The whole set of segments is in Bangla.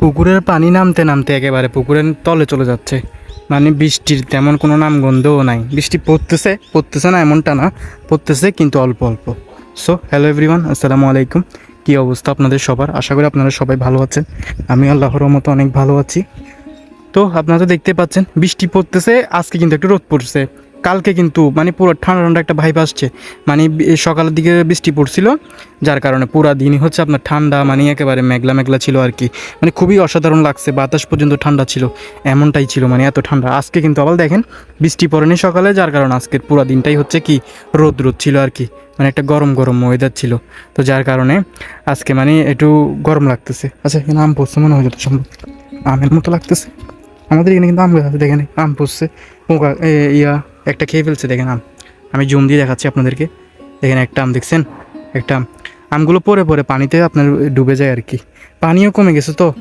পুকুরের পানি নামতে নামতে একেবারে পুকুরের তলে চলে যাচ্ছে। মানে বৃষ্টির তেমন কোনো নামগন্ধও নাই। বৃষ্টি পড়তেছে পড়তেছে না এমনটা না, পড়তেছে কিন্তু অল্প অল্প। সো হ্যালো এভরিওয়ান আসসালামু আলাইকুম। কী অবস্থা আপনাদের সবার? আশা করি আপনারা সবাই ভালো আছেন। আমি আল্লাহর মতো অনেক ভালো আছি। তো, আপনারা তো দেখতে পাচ্ছেন, বৃষ্টি পড়তেছে, আজকে কিন্তু একটু রোদ পড়ছে। কালকে কিন্তু মানে পুরো ঠান্ডা ঠান্ডা একটা ভাইব আসছে। মানে সকালের দিকে বৃষ্টি পড়ছিল, যার কারণে পুরা দিনই হচ্ছে আপনার ঠান্ডা মানে একেবারে মেঘলা মেঘলা ছিল আর কি। মানে খুবই অসাধারণ লাগছে, বাতাস পর্যন্ত ঠান্ডা ছিল, এমনটাই ছিল মানে এত ঠান্ডা। আজকে কিন্তু আবার দেখেন, বৃষ্টি পড়েনি সকালে, যার কারণে আজকের পুরো দিনটাই হচ্ছে কি রোদ রোদ ছিল আর কি মানে একটা গরম গরম ওয়েদার ছিল। তো যার কারণে আজকে মানে একটু গরম লাগতেছে। আচ্ছা এখানে আম পড়ছে, মনে হয় সম্ভব আমের মতো লাগতেছে। আমাদের এখানে কিন্তু আম গাছ দেখেন, আম পড়ছে, পোকা ইয়া একটা খেয়ে ফেলছে, দেখেন আম। আমি জুম দিয়ে দেখাচ্ছি আপনাদেরকে। দেখেন একটা আম, দেখছেন? একটা আম। আমগুলো পরে পরে পানিতে আপনার ডুবে যায় আর কি। পানিও কমে গেছে তো।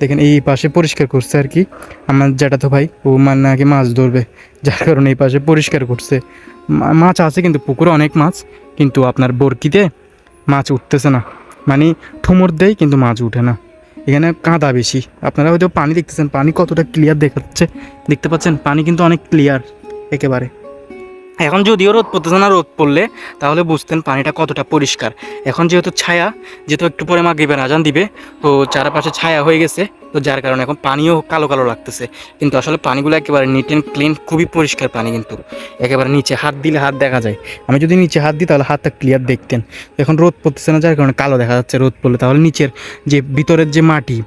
দেখেন এই পাশে পরিষ্কার করছে আর কি। আমার যেটা জ্যাঠাতো ভাই, ও মানে নাকি মাছ ধরবে। যার কারণে এই পাশে পরিষ্কার করছে। মাছ আছে কিন্তু পুকুরে অনেক মাছ, কিন্তু আপনার বরকিতে মাছ উঠতেছে না। মানে ঠুমর দেয়, কিন্তু মাছ উঠে না। এখানে কাঁদা বেশি। আপনারা হয়তো পানি দেখতেছেন, পানি কতটা ক্লিয়ার দেখাচ্ছে। দেখতে পাচ্ছেন, পানি কিন্তু অনেক ক্লিয়ার একেবারে। এখন যদিও রোদ পড়তেছে না রোদ পড়লে, তাহলে বুঝতেন পানিটা কতটা পরিষ্কার। এখন যেহেতু ছায়া, যেহেতু একটু পরে মাগরিবের আজান দিবে, তো চারপাশে ছায়া হয়ে গেছে, তো যার কারণে এখন পানিও কালো কালো লাগতেছে। কিন্তু আসলে পানিগুলো একেবারে নিট অ্যান্ড ক্লিন খুবই পরিষ্কার পানি কিন্তু। একেবারে নিচে হাত দিলে হাত দেখা যায়। আমি যদি নিচে হাত দিই, তাহলে হাতটা ক্লিয়ার দেখতেন। এখন রোদ পড়তেছে না, যার কারণে কালো দেখা যাচ্ছে, রোদ পড়লে তাহলে নিচের যে ভিতরের যে মাটি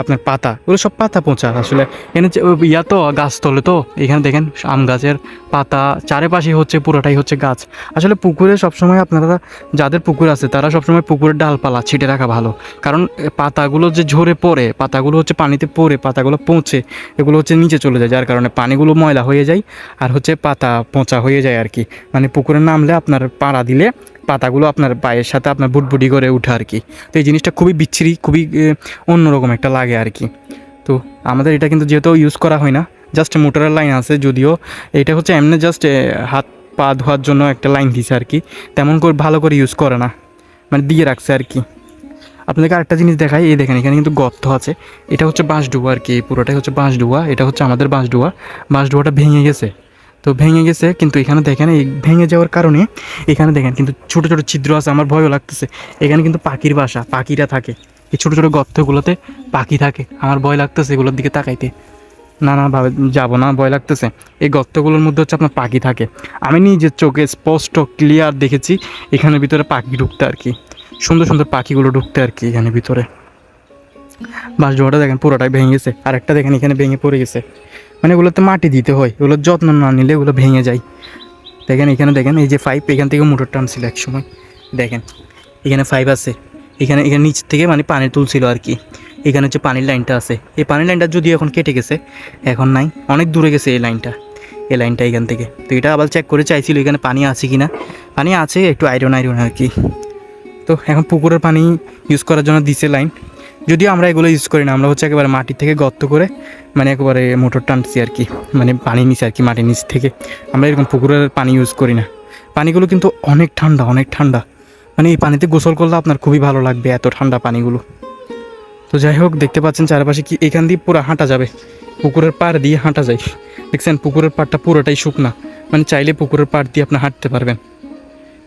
আপনার পাতা, ওগুলো সব পাতা পচা। আসলে এখানে ইয়া তো, গাছ তোলে তো, এখানে দেখেন আম গাছের পাতা, চারিপাশে হচ্ছে, পুরোটাই হচ্ছে গাছ। আসলে পুকুরে সবসময় আপনারা, যাদের পুকুর আছে, তারা সবসময় পুকুরের ডালপালা ছিটে রাখা ভালো। কারণ পাতাগুলো যে ঝরে পড়ে, পাতাগুলো হচ্ছে পানিতে পড়ে, পাতাগুলো পৌঁছে এগুলো হচ্ছে নিচে চলে যায়। যার কারণে পানিগুলো ময়লা হয়ে যায়, আর হচ্ছে পাতা পচা হয়ে যায় আর কি। মানে পুকুরে নামলে আপনার পাড়া দিলে পাতাগুলো আপনার পায়ের সাথে আপনার বুটবুটি করে উঠে আর কি। তো এই জিনিসটা খুবই বিচ্ছিরি, খুবই অন্যরকম একটা লাগে আর কি। তো আমাদের এটা কিন্তু যেহেতু ইউজ করা হয় না জাস্ট মোটরের লাইন আছে যদিও, এটা হচ্ছে এমনি জাস্ট হাত, পা ধোয়ার জন্য একটা লাইন দিছে আর কি। তেমন করে ভালো করে ইউজ করে না মানে দিয়ে রাখছে আর কি। আপনাদেরকে আরেকটা জিনিস দেখাই, এই দেখেন এখানে কিন্তু গর্ত আছে। এটা হচ্ছে বাঁশডুয়া আর কি, পুরোটাই হচ্ছে বাঁশডুয়া এটা হচ্ছে আমাদের বাঁশডুয়া বাঁশডুয়াটা ভেঙে গেছে। তো ভেঙে গেছে, কিন্তু এখানে দেখেন, এই ভেঙে যাওয়ার কারণে এখানে দেখেন কিন্তু ছোটো ছোটো ছিদ্র আছে, আমার ভয়ও লাগতেছে। এখানে কিন্তু পাখির বাসা, পাখিরা থাকে। এই ছোটো ছোটো গর্তগুলোতে পাখি থাকে, আমার ভয় লাগতেছে এগুলোর দিকে তাকাইতে। না না, ভাবে, যাব না, ভয় লাগতেছে। এই গর্তগুলোর মধ্যে হচ্ছে আপনার পাখি থাকে। আমি নিজের চোখে স্পষ্ট ক্লিয়ার দেখেছি এখানে ভিতরে পাখি ঢুকতে আর কি। সুন্দর সুন্দর পাখিগুলো ঢুকতে আর কি এখানে ভিতরে। বাস ডোয়াটা দেখেন পুরোটাই ভেঙে গেছে আর একটা দেখেন এখানে ভেঙে পড়ে গেছে। মানে এগুলোতে মাটি দিতে হয়, এগুলোর যত্ন না নিলে এগুলো ভেঙে যায়। দেখেন এখানে, দেখেন এই যে পাইপ এখান থেকে মোটর টানছিল এক সময় দেখেন, এখানে পাইপ আছে। এখানে এখানে নিচ থেকে মানে পানি তুলছিল আর কি। এখানে হচ্ছে পানির লাইনটা আছে। এই পানির লাইনটা যদিও এখন কেটে গেছে, এখন নাই, অনেক দূরে গেছে এই লাইনটা এই লাইনটা এখান থেকে। তো এটা আবার চেক করে চাইছিল এখানে পানি আছে কি না পানি আছে, একটু আয়রন আয়রন আর কি। তো এখন পুকুরের পানি ইউজ করার জন্য দিছে লাইন যদিও আমরা এগুলো ইউজ করি না, আমরা হচ্ছে একেবারে মাটি থেকে গর্ত করে মানে একেবারে মোটর টানছি আর কি মানে পানি নিচে আর কি মাটির নিচ থেকে। আমরা এরকম পুকুরের পানি ইউজ করি না। পানিগুলো কিন্তু অনেক ঠান্ডা অনেক ঠান্ডা। মানে এই পানিতে গোসল করলে আপনার খুবই ভালো লাগবে এত ঠান্ডা পানিগুলো। তো যাই হোক, দেখতে পাচ্ছেন চারপাশে কি এখান দিয়ে পুরো হাঁটা যাবে। পুকুরের পাড় দিয়ে হাঁটা যায়। দেখছেন, পুকুরের পাড়টা পুরোটাই শুকনা। মানে চাইলে পুকুরের পাড় দিয়ে আপনি হাঁটতে পারবেন।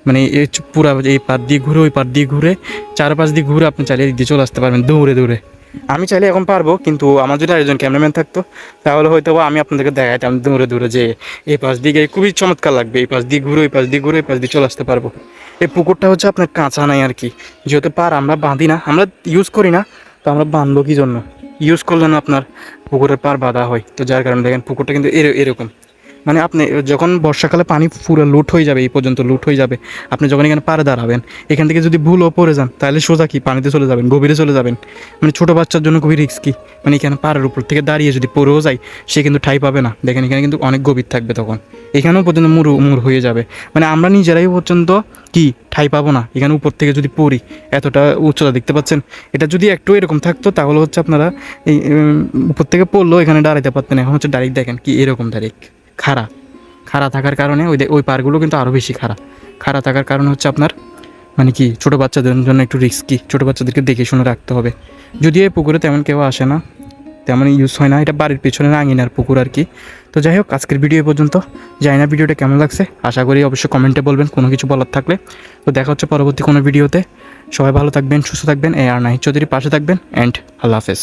মানে এই পুরা এই পাড় দিয়ে ঘুরে, ওই পাড় দিয়ে ঘুরে, চারপাশ দিয়ে ঘুরে আপনি এদিক দিয়ে চলে আসতে পারবেন দৌড়ে দৌড়ে। আমি চাইলে এখন পারব, কিন্তু আমার যদি আরেকজন ক্যামেরাম্যান থাকতো, তাহলে হয়তো আমি আপনাদেরকে দেখাইতাম দৌড়ে দৌড়ে যে এই পাশ গিয়ে খুবই চমৎকার লাগবে, এই পাশ দিয়ে ঘুরে, ওই পাশ দিয়ে ঘুরে, এই পাশ দিয়ে চলে আসতে পারব। এই পুকুরটা হচ্ছে আপনার কাঁচা নাই আর কি। যেহেতু পার আমরা বাঁধি না, আমরা ইউজ করি না, তো আমরা বাঁধবো কি জন্য? ইউজ করলে না আপনার পুকুরের পার বাঁধা হয়। তো যার কারণে দেখেন পুকুরটা কিন্তু এর- এরকম। মানে আপনি, যখন বর্ষাকালে পানি পুরো লুট হয়ে যাবে, এই পর্যন্ত লুট হয়ে যাবে, আপনি যখন এখানে পারে দাঁড়াবেন, এখান থেকে যদি ভুলও পড়ে যান, তাহলে সোজা কি? পানিতে চলে যাবেন, গভীরে চলে যাবেন। মানে ছোটো বাচ্চার জন্য খুবই রিস্কি মানে এখানে পাড়ের উপর থেকে দাঁড়িয়ে যদি পড়েও যায়, সে কিন্তু ঠাই পাবে না। দেখেন, এখানে কিন্তু অনেক গভীর থাকবে তখন। এখানেও পর্যন্ত মুড় মুড় হয়ে যাবে। মানে আমরা নিজেরাই পর্যন্ত কি? ঠাই পাবো না। এখানে উপর থেকে যদি পড়ি, এতটা উচ্চতা দেখতে পাচ্ছেন, এটা যদি একটু এরকম থাকতো, তাহলে হচ্ছে আপনারা এই উপর থেকে পড়লেও এখানে দাঁড়াইতে পারতেন। এখন হচ্ছে ডাইরেক্ট দেখেন কি এরকম ডাইরেক্ট। খাড়া। খাড়া থাকার কারণে ওই ওই পারগুলো কিন্তু আরও বেশি খাড়া। খাড়া থাকার কারণে হচ্ছে আপনার মানে কি, ছোটো বাচ্চাদের জন্য একটু রিস্কি ছোটো বাচ্চাদেরকে দেখে শুনে রাখতে হবে। যদিও এই পুকুরে তেমন কেউ আসে না তেমন ইউজ হয় না, এটা বাড়ির পেছনে আঙিনার পুকুর আর কি। তো যাই হোক, আজকের ভিডিও পর্যন্ত। জানি না ভিডিওটা কেমন লাগছে, আশা করি অবশ্যই কমেন্টে বলবেন, কোনো কিছু বলার থাকলে। তো দেখা হচ্ছে পরবর্তী কোনো ভিডিওতে সবাই ভালো থাকবেন, সুস্থ থাকবেন, এ আর নাহি চৌধুরী পাশে থাকবেন অ্যান্ড আল্লাহ হাফেজ।